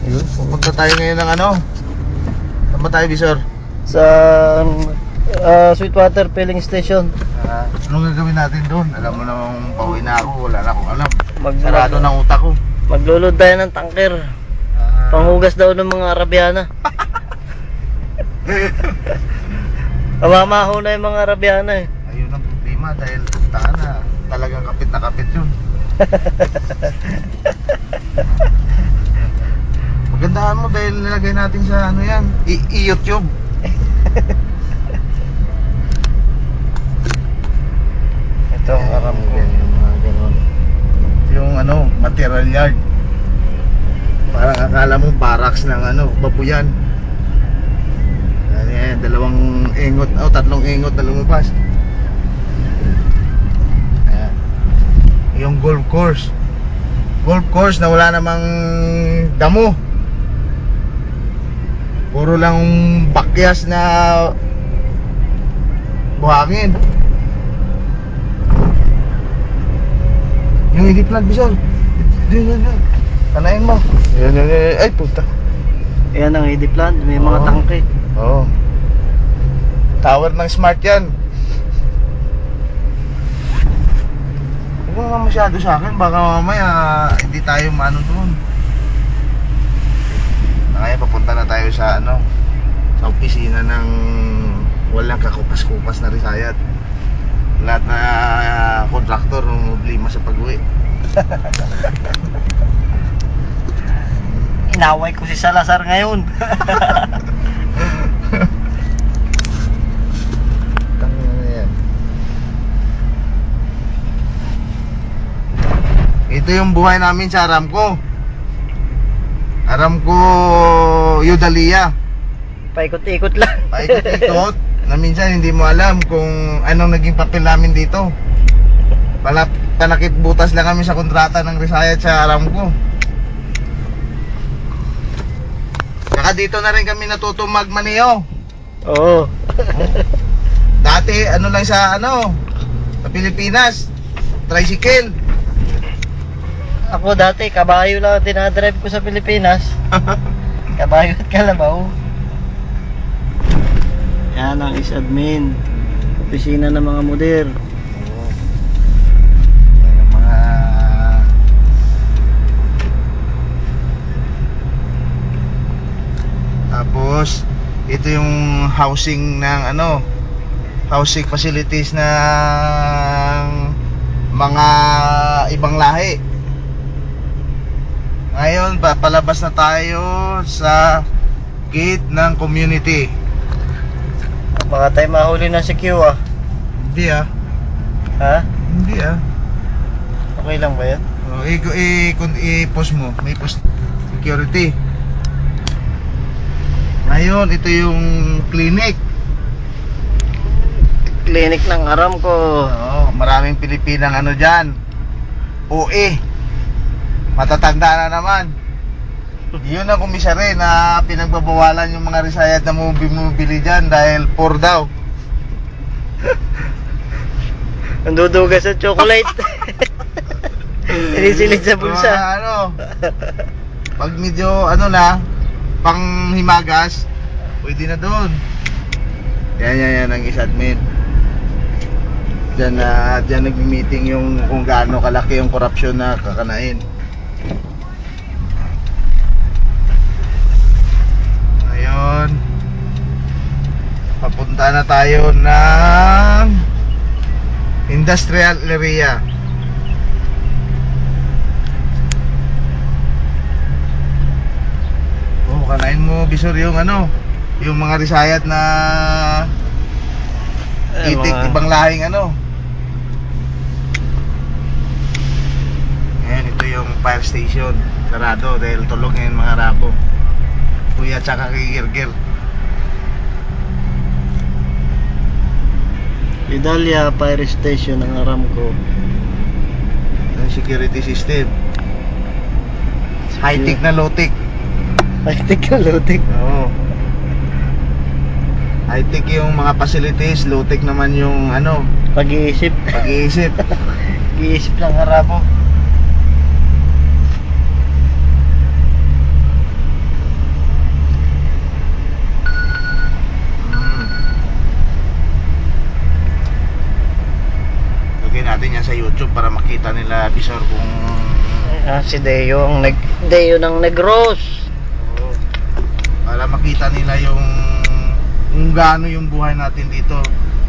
Ayun, pupunta tayo ngayon ng ano? Ba tayo, Bisor? Sa ah, Sweetwater Filling Station. Ah, anong gagawin natin doon? Alam mo namang pauwi na ako, wala na akong alam. Mag Sarado ng utak ko. Maglulod tayo ng tanker. Ah, Panghugas daw ng mga Arabiana. Mamamaho na yung mga Arabiana eh. ayun ang problema dahil puntaan na talagang kapit na kapit yun. Magandahan mo dahil nilagay natin sa ano yan, i-YouTube. Ito ang aram ko. Yan, yung mga ganun. Yung ano, material yard. Parang akala mo barracks ng ano, babuyan. Ano dalawang engot, oh, tatlong engot na lumabas. Ayan. Yung golf course. Golf course na wala namang damo. Puro lang bakyas na buhangin. Yung hindi plant bisol. Diyan, diyan, diyan. Kanain mo. Yan, yan, yan. Ay, puta. Ayan ang ID plant. May mga Oo. tangke. Oo. Tower ng smart yan. Huwag mo naman masyado sa akin. Baka mamaya hindi tayo maano doon. Kaya papunta na tayo sa ano sa opisina ng walang kakupas-kupas na risayat. Lahat na uh, kontraktor ng problema sa pag-uwi. Inaway ko si Salazar ngayon. Ito yung buhay namin sa Aramco. Aramco Yudalia. Paikot-ikot lang. Paikot-ikot na minsan hindi mo alam kung anong naging papel namin dito. Pala, panakit butas lang kami sa kontrata ng Risayat sa Aramco. Saka dito na rin kami natuto magmaniho. Oo. Dati ano lang sa ano sa Pilipinas, tricycle. Ako dati, kabayo lang ang dinadrive ko sa Pilipinas. Kabayo at kalabaw. Yan ang is-admin. Opisina ng mga mga Tapos ito yung housing ng ano housing facilities ng mga ibang lahi. Ngayon, papalabas na tayo sa gate ng community. Baka tayo mahuli na si Q ah. Hindi ah, Ha? hindi ah. Okay lang ba yan? Oh, i-post mo, may post security. Ngayon, ito yung clinic. Clinic ng aram ko. Oo, maraming Pilipinang ano diyan. OE. Matatanda na naman. Yun ang kumisari na pinagbabawalan yung mga resayat na bumibili dyan dahil poor daw. Nandudugas sa chocolate. Sinisilid sa bulsa. Mga ano, pag medyo ano na, pang himagas, pwede na doon. Yan, yan, yan ang is-admin. Diyan na, diyan nagmi-meeting yung kung gaano kalaki yung korupsyon na kakanain. Ngayon, papunta na tayo ng industrial area. Oh, kanain mo bisor yung ano, yung mga risayat na Eh, itik mga- ibang lahing ano. Ayan, ito yung fire station. Sarado dahil tulog ngayon mga rabo. Kuya tsaka kay. Vidalia Fire Station ng Aramco. Yung security system. High-tech na low-tech. High-tech na low-tech. Oo. High-tech yung mga facilities, low-tech naman yung ano, Pag-iisip. pag-iisip. Pag-iisip ng Arabo. natin yan sa YouTube para makita nila Bisor kung ah, si Deo ang nag Deo ng Negros oh, para makita nila yung kung gaano yung buhay natin dito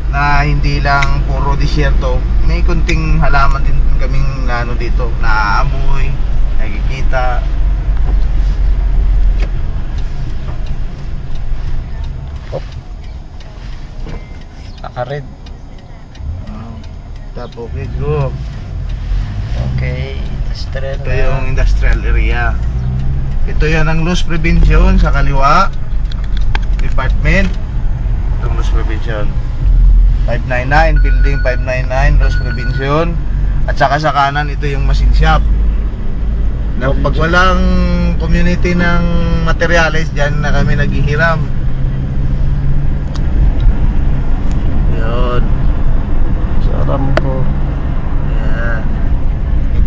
na hindi lang puro disyerto. May kunting halaman din kaming industrial Ito yung industrial area. Ito yan ang loss prevention sa kaliwa. Department. Itong loss prevention. 599, building 599, loss prevention. At saka sa kanan, ito yung machine shop. Na pag walang community ng materials, dyan na kami naghihiram. Yun. sa Aramco. Yan.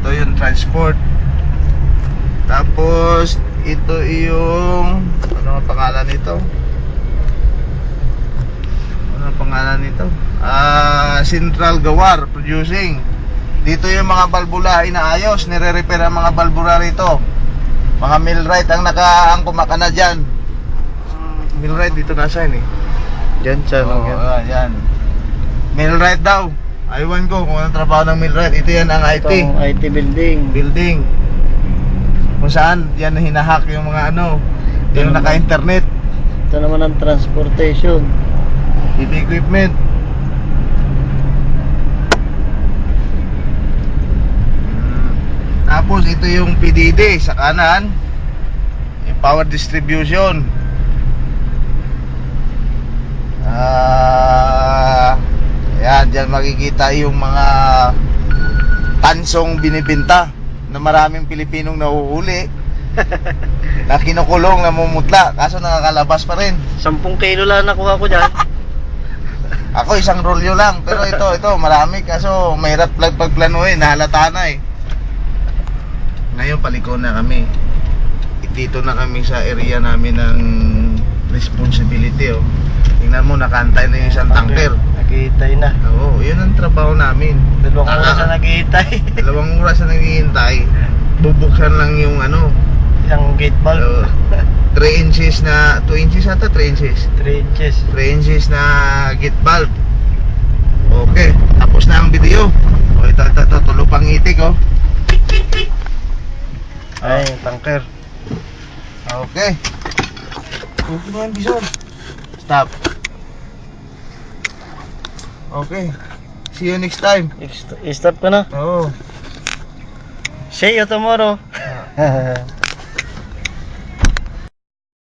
Ito yung transport. Tapos, ito yung... Ano ang pangalan nito? Ano ang pangalan nito? Ah, Central Gawar Producing. Dito yung mga balbula inaayos, nire-repair ang mga balbula rito. Mga millwright ang nakaangkuma ka na dyan. Millwright dito nasa yun eh. Diyan sa Oo, yan. ah, yan. Millwright daw. Aywan ko kung anong trabaho ng millwright. Ito yan ang IT. Itong IT building. Building. Kung saan yan na hinahack yung mga ano. Yung Ano ba? naka-internet. Ito naman ang transportation. TV equipment. Mm. Tapos ito yung PDD sa kanan. Yung power distribution. Ah, yan, diyan makikita yung mga tansong binibenta na maraming Pilipinong nahuhuli na kinukulong na mumutla kaso nakakalabas pa rin. 10 kilo lang nakuha ko dyan. Ako isang rolyo lang, pero ito, ito, marami kaso mahirap pag pagplanuhin, nahalata na eh. Ngayon paliko na kami. Dito na kami sa area namin ng responsibility oh. Tingnan mo, nakantay na yung isang tanker. Naghihintay na. Oo, yun ang trabaho namin. Dalawang Ah, oras na naghihintay. Dalawang oras na naghihintay. Bubuksan lang yung ano, Isang gate valve. 3 inches na, 2 inches ata, 3 inches. 3 inches. 3 inches na gate valve. Okay, tapos na ang video. O ito, ito, ito, tulo pang itik oh. Ay, tanker. Okay. Okay yung bison. Stop. Okay. See you next time. I-stop ko na. Oo. See you tomorrow. Ah.